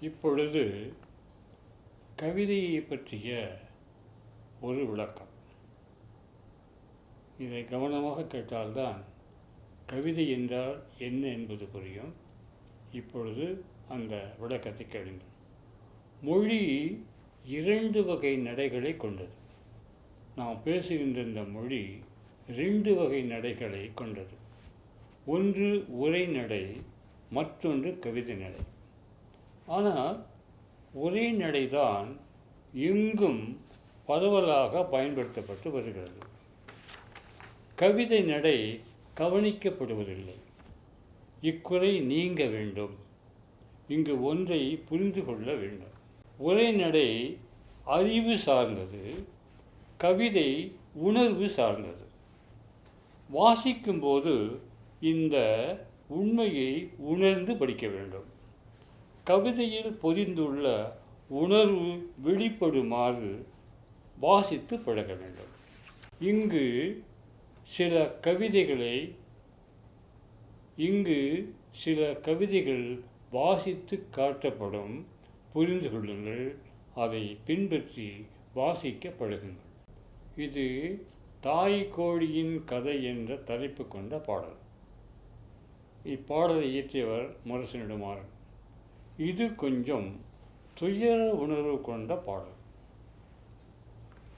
இப்பொழுது கவிதையை பற்றிய ஒரு விளக்கம். இதை கவனமாக கேட்டால்தான் கவிதை என்றால் என்ன என்பது புரியும். இப்பொழுது அந்த விளக்கத்தை கேளுங்கள். மொழி இரண்டு வகை நடைகளை கொண்டது. நாம் பேசுகின்ற இந்த மொழி ரெண்டு வகை நடைகளை கொண்டது. ஒன்று உரைநடை மற்றொன்று கவிதை நடை. ஆனால் ஒரே நடைதான் எங்கும் பரவலாக பயன்படுத்தப்பட்டு வருகிறது. கவிதை நடை கவனிக்கப்படுவதில்லை. இக்குறை நீங்க வேண்டும். இங்கு ஒன்றை புரிந்து கொள்ள வேண்டும். உரைநடை அறிவு சார்ந்தது கவிதை உணர்வு சார்ந்தது. வாசிக்கும்போது இந்த உண்மையை உணர்ந்து படிக்க வேண்டும். கவிதையில் பொதிந்துள்ள உணர்வு வெளிப்படுமாறு வாசித்து பழக வேண்டும். இங்கு சில கவிதைகளை இங்கு சில கவிதைகள் வாசித்து காட்டப்படும் புரிந்து கொள்ளுங்கள். அதை பின்பற்றி வாசிக்க பழகுங்கள். இது தாய் கோழியின் கதை என்ற தலைப்பு கொண்ட பாடல். இப்பாடலை இயற்றியவர் முரசு இது கொஞ்சம் துயர உணர்வு கொண்ட பாடல்.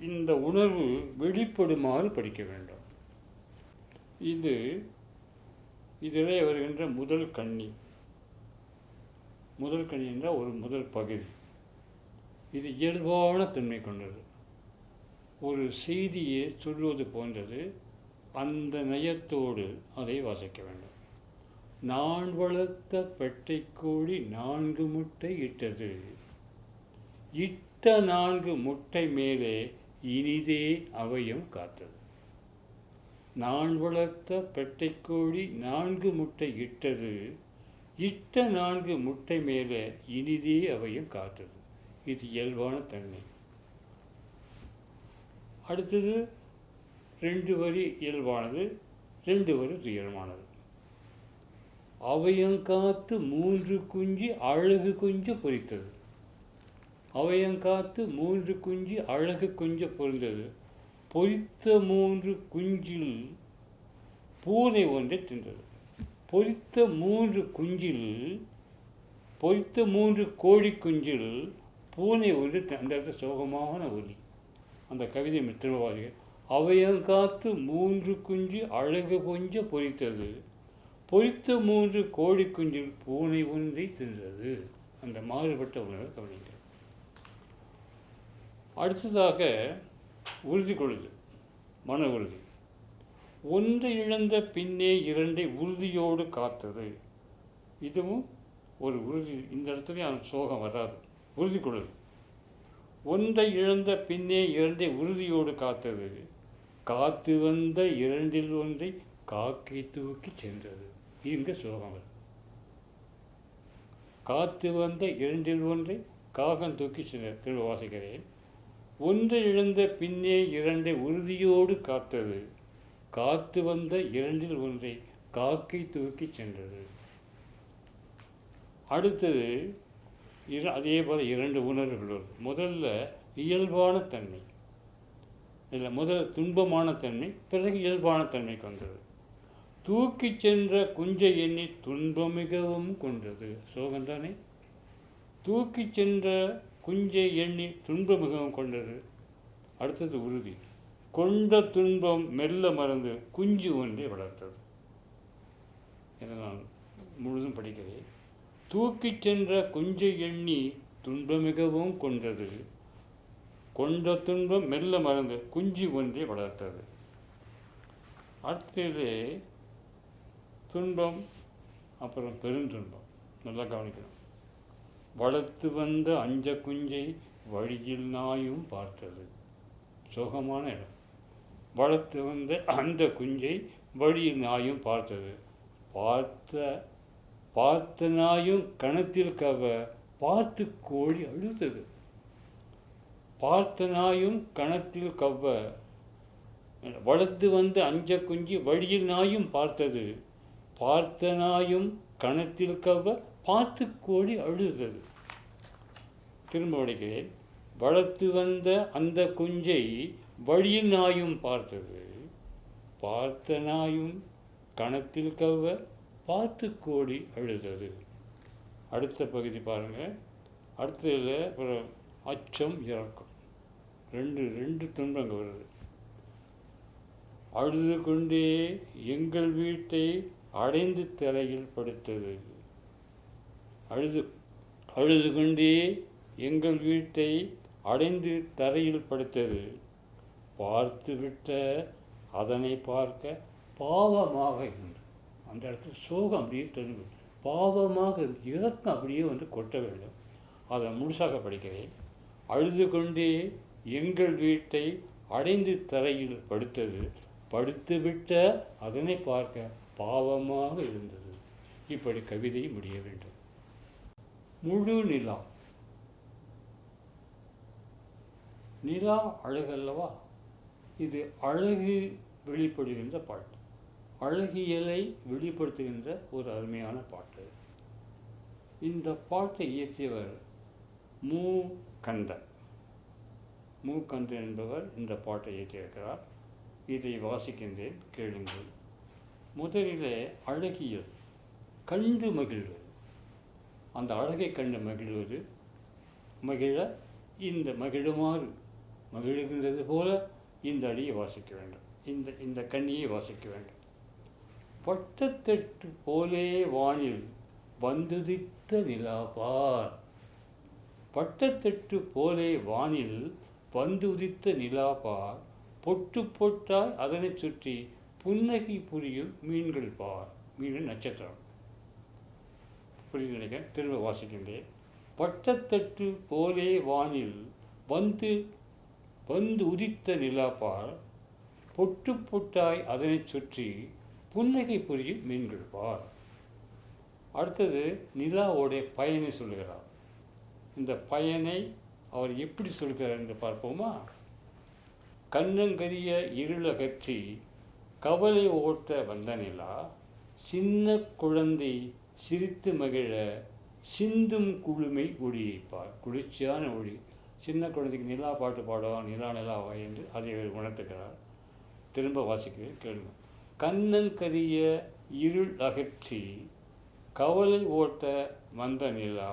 இந்த உணர்வு வெளிப்படுமாறு படிக்க வேண்டும். இது இதிலே வருகின்ற முதல் கண்ணி. முதல் கண்ணி என்றால் ஒரு முதல் பகுதி. இது இயல்பான தன்மை கொண்டது. ஒரு செய்தியை சொல்வது போன்றது. அந்த நயத்தோடு அதை வாசிக்க வேண்டும். நான் வளர்த்த பெட்டைக்கோழி நான்கு முட்டை இட்டது. இட்ட நான்கு முட்டை மேலே இனிதே அவையும் காத்தது. நான் வளர்த்த பெட்டைக்கோழி நான்கு முட்டை இட்டது. இட்ட நான்கு முட்டை மேலே இனிதே அவையும் காத்தது. இது இயல்பான தன்மை. அடுத்தது ரெண்டு வரி இயல்பானது ரெண்டு வரி துயரமானது. அவையங்காத்து மூன்று குஞ்சு அழகு குஞ்சு பொறித்தது. அவையங்காத்து மூன்று குஞ்சு அழகு குஞ்சு பொறிந்தது. பொறித்த மூன்று குஞ்சில் பூனை ஒன்றை தின்றது. பொறித்த மூன்று குஞ்சில் பொறித்த மூன்று கோழி குஞ்சில் பூனை ஒன்று தி- அந்த இடத்துல சோகமான ஒலி அந்த கவிதை திருவாதிக அவையங்காத்து மூன்று குஞ்சு அழகு கொஞ்ச பொறித்தது. பொறித்த மூன்று கோழி குஞ்சில் பூனை ஒன்றை தின்றது. அந்த மாறுபட்ட உணர்வை கவனிங்கள் அடுத்ததாக உறுதி கொள்ளுது மன உறுதி. ஒன்றை இழந்த பின்னே இரண்டை உறுதியோடு காத்தது. இதுவும் ஒரு உறுதி. இந்த இடத்துல அந்த சோகம் வராது. உறுதி கொள்ளுது ஒன்றை இழந்த பின்னே இரண்டை உறுதியோடு காத்தது. காத்து வந்த இரண்டில் ஒன்றை காக்கை தூக்கி சென்றது. இங்கே சோகம் வரும் காத்து வந்த இரண்டில் ஒன்றை காகம் தூக்கி சென்ற திரும்ப வாசிக்கிறேன். ஒன்று இழந்த பின்னே இரண்டை உறுதியோடு காத்தது. காத்து வந்த இரண்டில் ஒன்றை காக்கை தூக்கி சென்றது. அடுத்தது இர அதே போல் இரண்டு உணர்வுகள் முதல்ல இயல்பான தன்மை. இதில் முதல் துன்பமான தன்மை பிறகு இயல்பான தன்மைக்கு வந்தது தூக்கிச் சென்ற குஞ்சை எண்ணி துன்பம் மிகவும் கொண்டது சோகந்தானே தூக்கிச் சென்ற குஞ்சை எண்ணி துன்பம் மிகவும் கொண்டது அடுத்தது உறுதி. கொண்ட துன்பம் மெல்ல மறந்து குஞ்சு ஒன்றை வளர்த்தது. இதை நான் முழுதும் படிக்கிறேன். தூக்கிச் சென்ற குஞ்சை எண்ணி துன்பம் மிகவும் கொண்டது கொண்ட துன்பம் மெல்ல மறந்து குஞ்சு ஒன்றை வளர்த்தது. அடுத்தது துன்பம் அப்புறம் பெருந்துன்பம். நல்லா கவனிக்கணும். வளர்த்து வந்த அஞ்ச குஞ்சை வழியில் நாயும் பார்த்தது. சுகமான இடம். வளர்த்து வந்த அந்த குஞ்சை வழியில் நாயும் பார்த்தது. பார்த்த பார்த்த நாயும் கணத்தில் கவ பார்த்து கோழி அழுதது. பார்த்த நாயும் கணத்தில் கவ்வ வளர்த்து வந்த அஞ்ச குஞ்சு வழியில் நாயும் பார்த்தது. பார்த்த நாயும் கணத்தில் கவ்வ பார்த்து கோடி அழுதது. திரும்ப உடைக்கிறேன் வளர்த்து வந்த அந்த குஞ்சை வழியில் நாயும் பார்த்தது. பார்த்த நாயும் கணத்தில் கவ்வ பார்த்து கோடி அழுதது. அடுத்த பகுதி பாருங்கள் அடுத்ததில் அப்புறம் அச்சம் இறக்கம். ரெண்டு ரெண்டு துன்பங்கள் வருது. அழுது கொண்டே எங்கள் வீட்டை அடைந்து தலையில் படுத்தது. அழுது அழுது கொண்டே எங்கள் வீட்டை அடைந்து தரையில் படுத்தது. பார்த்து விட்ட அதனை பார்க்க பாவமாக இருந்தது. அந்த இடத்துல சோகம் அப்படியே தெரிஞ்சு பாவமாக இருந்து இறக்கம் அப்படியே வந்து கொட்ட வேண்டும். அதை முழுசாக படிக்கிறேன். அழுது கொண்டே எங்கள் வீட்டை அடைந்து தரையில் படுத்தது. படுத்துவிட்ட அதனை பார்க்க பாவமாக இருந்தது. இப்படி கவிதை முடிய வேண்டும். முழு நிலா. நிலா அழகல்லவா? இது அழகு வெளிப்படுகின்ற பாட்டு. அழகியலை வெளிப்படுத்துகின்ற ஒரு அருமையான பாட்டு. இந்த பாட்டை இயற்றியவர் மு. கந்தன். மு. கந்தன் என்பவர் இந்த பாட்டை இயற்றியிருக்கிறார். இதை வாசிக்கின்றேன் கேளுங்கள். முதலிலே அழகியல் கண்டு மகிழ்வது. அந்த அழகை கண்டு மகிழ்வது மகிழ இந்த மகிழுமாறு மகிழ்கின்றது போல இந்த அடியை வாசிக்க வேண்டும். இந்த இந்த கண்ணியை வாசிக்க வேண்டும். பட்டத்தட்டு போலே வானில் வந்துதித்த நிலாபார். பட்டத்தட்டு போலே வானில் வந்து உதித்த நிலாபார். பொட்டு பொட்டாய் அதனைச் சுற்றி புன்னகை புரியும் மீன்கள் பார். மீன் நட்சத்திரம். புரியுது நினைக்கிறேன்? திரும்ப வாசிக்கின்றேன் பட்டத்தட்டு போலே வானில் வந்து வந்து உதித்த நிலாப்பார் பொட்டு பொட்டாய் அதனைச் சுற்றி புன்னகை புரியும் மீன்கள் பார். அடுத்தது நிலாவோடைய பயனை சொல்லுகிறார். இந்த பயனை அவர் எப்படி சொல்கிறார் என்று பார்ப்போமா? கண்ணங்கரிய இருளகற்றி கவலை ஓட்ட வந்த நிலா சின்ன குழந்தை சிரித்து மகிழ சிந்தும் குளுமை ஒளியைப்பார் குளிர்ச்சியான ஒளி. சின்ன குழந்தைக்கு நிலா பாட்டு பாடுவான் நிலா நிலாவா என்று அதை உணர்த்துகிறார். திரும்ப வாசிக்கிறேன் கேளுங்க. கண்ணங்கரிய இருள் அகற்றி கவலை ஓட்ட வந்த நிலா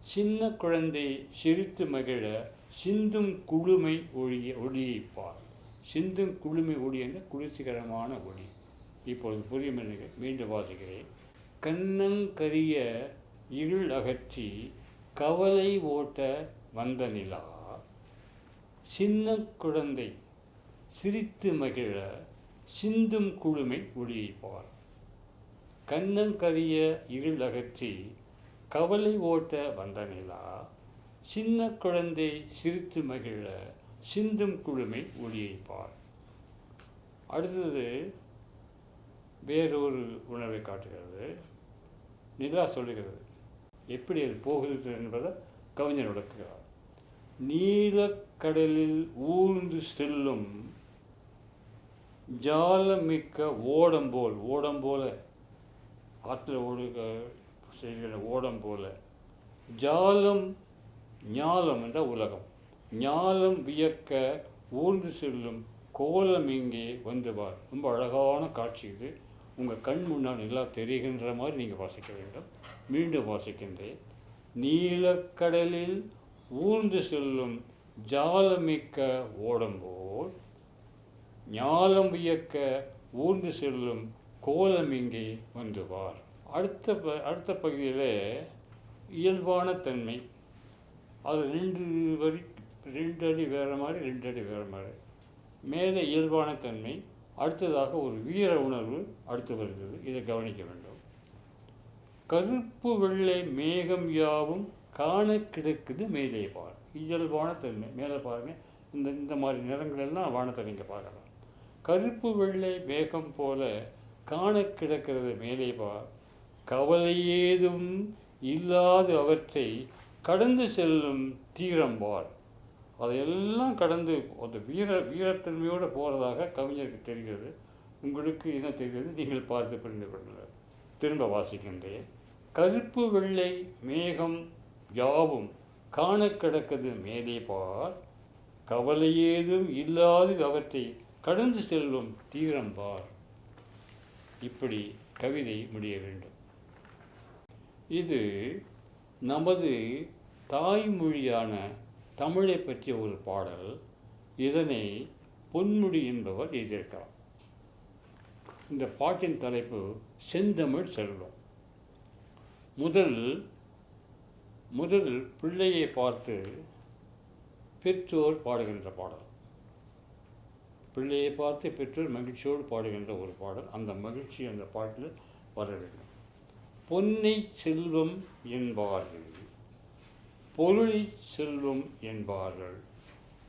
சின்ன குழந்தை சிரித்து மகிழ சிந்தும் குளுமை ஒளிய ஒளியைப்பார். சிந்தும் குளுமை ஒளி என்ற குளிர்ச்சிகரமான ஒளி. இப்பொழுது புரியும் என்று மீண்டும் வாசிக்கிறேன். கண்ணங்கரிய இருள் அகற்றி கவலை ஓட்ட வந்த நிலா. சின்ன குழந்தை சிரித்து மகிழ சிந்தும் குளுமை ஒளியைப்பார். கண்ணங்கரிய இருள் அகற்றி கவலை ஓட்ட வந்த நிலா. சின்ன குழந்தை சிரித்து மகிழ சிந்தும் குழுமை ஒளியைப்பார் அடுத்தது வேறொரு உணர்வை காட்டுகிறது. நிலா சொல்லுகிறது எப்படி அது போகிறது என்பதை கவிஞர் விளக்குகிறார். நீலக்கடலில் ஊர்ந்து செல்லும் ஜாலமிக்க ஓடம் போல் ஓடம் போல ஆற்றில் ஓடுக செய்கிற ஓடம் போல ஜாலம் ஞாலம் என்ற உலகம். ஞாலம் வியக்க ஊர்ந்து செல்லும் கோலம் இங்கே வந்துவார் ரொம்ப அழகான காட்சி இது. உங்கள் கண் முன்னால் நல்லா தெரிகின்ற மாதிரி நீங்கள் வாசிக்க வேண்டும். மீண்டும் வாசிக்கின்றேன். நீலக்கடலில் ஊர்ந்து செல்லும் ஜாலமிக்க ஓடம்போல் ஞாலம் வியக்க ஊர்ந்து செல்லும் கோலம் இங்கே வந்துவார் அடுத்த ப அடுத்த பகுதியில் இயல்பான தன்மை அது ரெண்டு வரி ரெண்டு அடி வேறு மாதிரி ரெண்டு அடி வேறு மாதிரி. மேலே இயல்பான தன்மை அடுத்ததாக ஒரு வீர உணர்வு அடுத்து வருகிறது. இதை கவனிக்க வேண்டும். கருப்பு வெள்ளை மேகம் யாவும் காண கிடக்குது மேலே பார். இயல்பான தன்மை. மேலே பாருங்கள் இந்த இந்த மாதிரி நிறங்கள் எல்லாம் வானத்தை நீங்கள் பார்க்கலாம். கருப்பு வெள்ளை மேகம் போல காண கிடக்கிறது மேலே பார். கவலை ஏதும் இல்லாத அவற்றை கடந்து செல்லும் தீரம் பார். அதையெல்லாம் கடந்து அந்த வீர வீரத்தன்மையோடு போகிறதாக கவிஞருக்கு தெரிகிறது. உங்களுக்கு என்ன தெரிகிறது? நீங்கள் பார்த்து புரிந்து கொள்ளுங்கள். திரும்ப வாசிக்கின்றேன். கருப்பு வெள்ளை மேகம் யாவும் காண கிடக்குது மேலே பார். கவலை ஏதும் இல்லாது அவற்றை கடந்து செல்லும் தீரம் பார். இப்படி கவிதை முடிய வேண்டும். இது நமது தாய்மொழியான தமிழை பற்றிய ஒரு பாடல் இதனை பொன்முடி என்பவர் எழுதியிருக்கிறார். இந்த பாட்டின் தலைப்பு செந்தமிழ் செல்வம். முதல் முதல் பிள்ளையை பார்த்து பெற்றோர் பாடுகின்ற பாடல். பிள்ளையை பார்த்து பெற்றோர் மகிழ்ச்சியோடு பாடுகின்ற ஒரு பாடல். அந்த மகிழ்ச்சி அந்த பாட்டில் வர வேண்டும். பொன்னை செல்வம் என்பார்கள். பொருளை செல்வம் என்பார்கள்.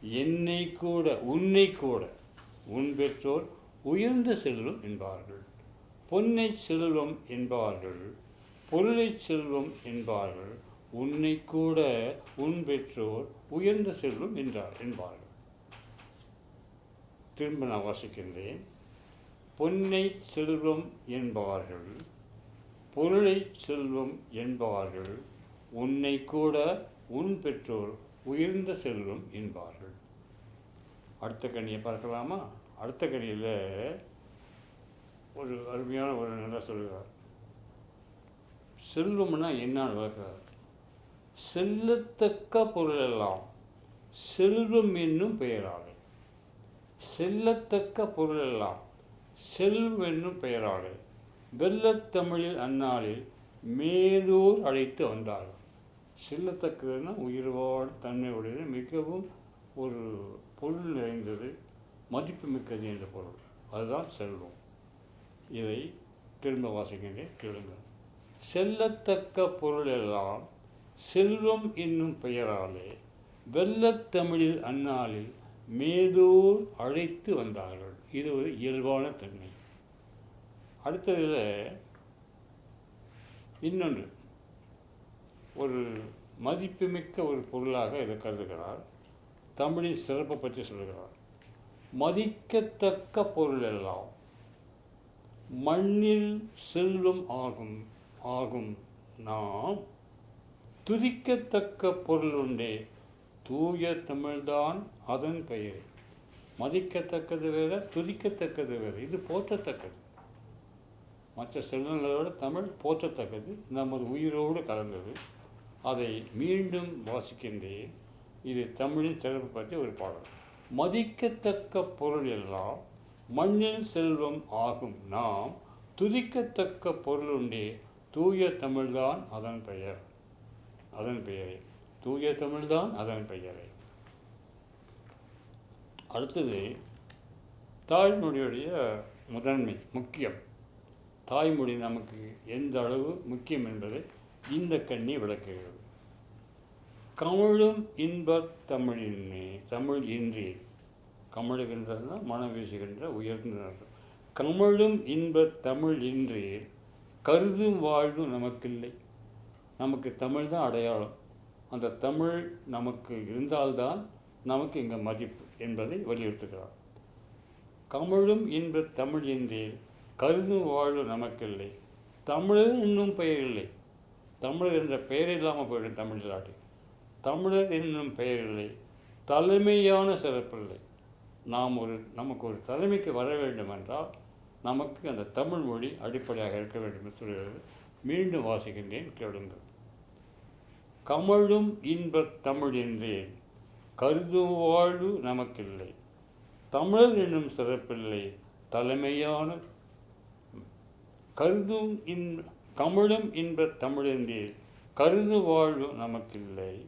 என்னை கூட உன்னை கூட உன் பெற்றோர் உயர்ந்த செல்வம் என்பார்கள். பொன்னை செல்வம் என்பார்கள். பொருளை செல்வம் என்பார்கள். உன்னை கூட உன் பெற்றோர் உயர்ந்த செல்வம் என்றார் என்பார்கள். திரும்ப நான் வாசிக்கின்றேன். பொன்னை செல்வம் என்பார்கள். பொருளை செல்வம் என்பார்கள் உன்னை கூட உன் பெற்றோர் உயர்ந்த செல்வம் என்பார்கள். அடுத்த கனியை பார்க்கலாமா? அடுத்த கனியில் ஒரு அருமையான ஒரு நல்லா சொல்கிறார் செல்வம்னா என்னன்னு விளக்குறார் செல்லத்தக்க பொருளெல்லாம் செல்வம் என்னும் பெயராலே. செல்லத்தக்க பொருளெல்லாம் செல்வம் என்னும் பெயராலே. வெள்ளத்தமிழில் அந்நாளில் மேலூர் அழைத்து வந்தார்கள் செல்லத்தக்கதுன்னா உயிர்வாழ் தன்மை உடையது மிகவும் ஒரு பொருள் நிறைந்தது மதிப்புமிக்கது என்ற பொருள். அதுதான் செல்வம். இதை திரும்ப வாசிக்கின்றேன் கேளுங்கள். செல்லத்தக்க பொருள் எல்லாம் செல்வம் என்னும் பெயராலே வெள்ளத்தமிழில் அந்நாளில் மேலூர் அழைத்து வந்தார்கள். இது ஒரு இயல்பான தன்மை. அடுத்ததில் இன்னொன்று. ஒரு மதிப்புமிக்க ஒரு பொருளாக இதை கருதுகிறார். தமிழின் சிறப்பை பற்றி சொல்கிறார் மதிக்கத்தக்க பொருள் எல்லாம் மண்ணில் செல்வம் ஆகும் ஆகும். நாம் துதிக்கத்தக்க பொருள் உண்டே. தூய தமிழ்தான் அதன் பெயர். மதிக்கத்தக்கது வேற துதிக்கத்தக்கது வேறு. இது போற்றத்தக்கது. மற்ற செல்வங்களோட தமிழ் போற்றத்தக்கது. நமது உயிரோடு கலந்தது. அதை மீண்டும் வாசிக்கின்றேன். இது தமிழின் சிறப்பு பற்றி ஒரு பாடல். மதிக்கத்தக்க பொருள் எல்லாம் மண்ணில் செல்வம் ஆகும். நாம் துதிக்கத்தக்க பொருள் உண்டே. தூய தமிழ்தான் அதன் பெயர். அதன் பெயரே. தூய தமிழ்தான் அதன் பெயரே. அடுத்தது தாய்மொழியுடைய முதன்மை முக்கியம். தாய்மொழி நமக்கு எந்த அளவு முக்கியம் என்பதை இந்த கண்ணி விளக்குகிறது. கமழும் இன்பத் தமிழின்மை தமிழ் இன்றி. கமழுகின்றதுனா மனம் வீசுகின்ற உயர்ந்த கமழும் இன்பத் தமிழ் இன்றி கருதும் வாழ்வும் நமக்கில்லை. நமக்கு தமிழ் தான் அடையாளம். அந்த தமிழ் நமக்கு இருந்தால்தான் நமக்கு இங்கே மதிப்பு என்பதை வலியுறுத்துகிறார். கமழும் இன்பத் தமிழ் இன்றி கருதும் வாழ்வு நமக்கில்லை. தமிழர் இன்னும் பெயர் இல்லை தமிழர் என்ற பெயர் இல்லாமல் போயிடும் தமிழ் தமிழர் என்னும் பெயர் இல்லை தலைமையான சிறப்பில்லை. நாம் ஒரு நமக்கு ஒரு தலைமைக்கு வர வேண்டும் என்றால் நமக்கு அந்த தமிழ் மொழி அடிப்படையாக இருக்க வேண்டும் என்று சொல்கிறது மீண்டும் வாசிக்கின்றேன். கேளுங்கள். கமழும் இன்பத் தமிழ் என்றேன். கருதும் வாழ்வு நமக்கில்லை. தமிழர் என்னும் சிறப்பில்லை. தலைமையான கருதும் இன் கமிழும் இன்பத் தமிழென்றேன் கருது வாழ்வு நமக்கில்லை.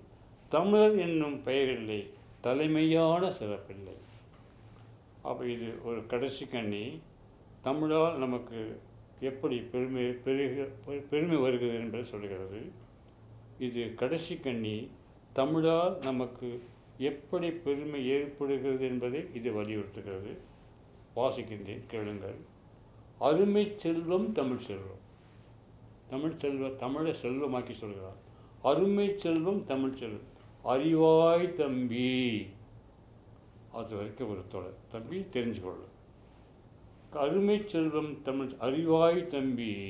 தமிழர் என்னும் பெயரில்லை தலைமையான சிறப்பில்லை. அப்போ இது ஒரு கடைசி கண்ணி. தமிழால் நமக்கு எப்படி பெருமை பெருக பெருமை வருகிறது என்பதை சொல்கிறது. இது கடைசி கண்ணி. தமிழால் நமக்கு எப்படி பெருமை ஏற்படுகிறது என்பதை இது வலியுறுத்துகிறது. வாசிக்கின்றேன் கேளுங்கள். அருமை செல்வம் தமிழ் செல்வம். தமிழ் செல்வ தமிழை செல்வமாக்கி சொல்கிறார். அருமை செல்வம் தமிழ் செல்வம். அறிவாய் தம்பி. அது வரைக்கும் ஒரு தொடர் தம்பி தெரிஞ்சுக்கொள்ளும் அருமை செல்வம் தமிழ் அறிவாய் தம்பி.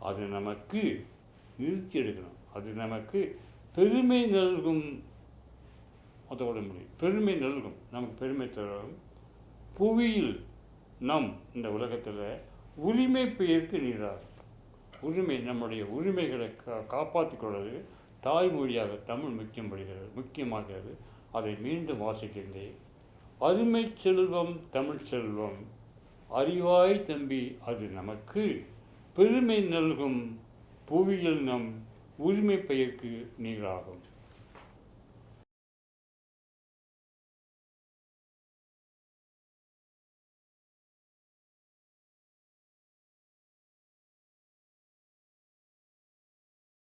அது நமக்கு நிறுத்தி எடுக்கணும். அது நமக்கு பெருமை நல்கும். அதோட முடியும். பெருமை நல்கும். நமக்கு பெருமை தரும். புவியில் நம் இந்த உலகத்தில் உரிமை பெயருக்கு நீரார். உரிமை நம்முடைய உரிமைகளை கா காப்பாற்றிக் கொள்வது தாய்மொழியாக தமிழ் முக்கியப்படுகிறது முக்கியமாகிறது. அதை மீண்டும் வாசிக்கின்றேன். அருமை செல்வம் தமிழ் செல்வம் அறிவாய் தம்பி அது நமக்கு. பெருமை நல்கும் புவியில் நம் உரிமை பெயர்க்கு நீராகும்.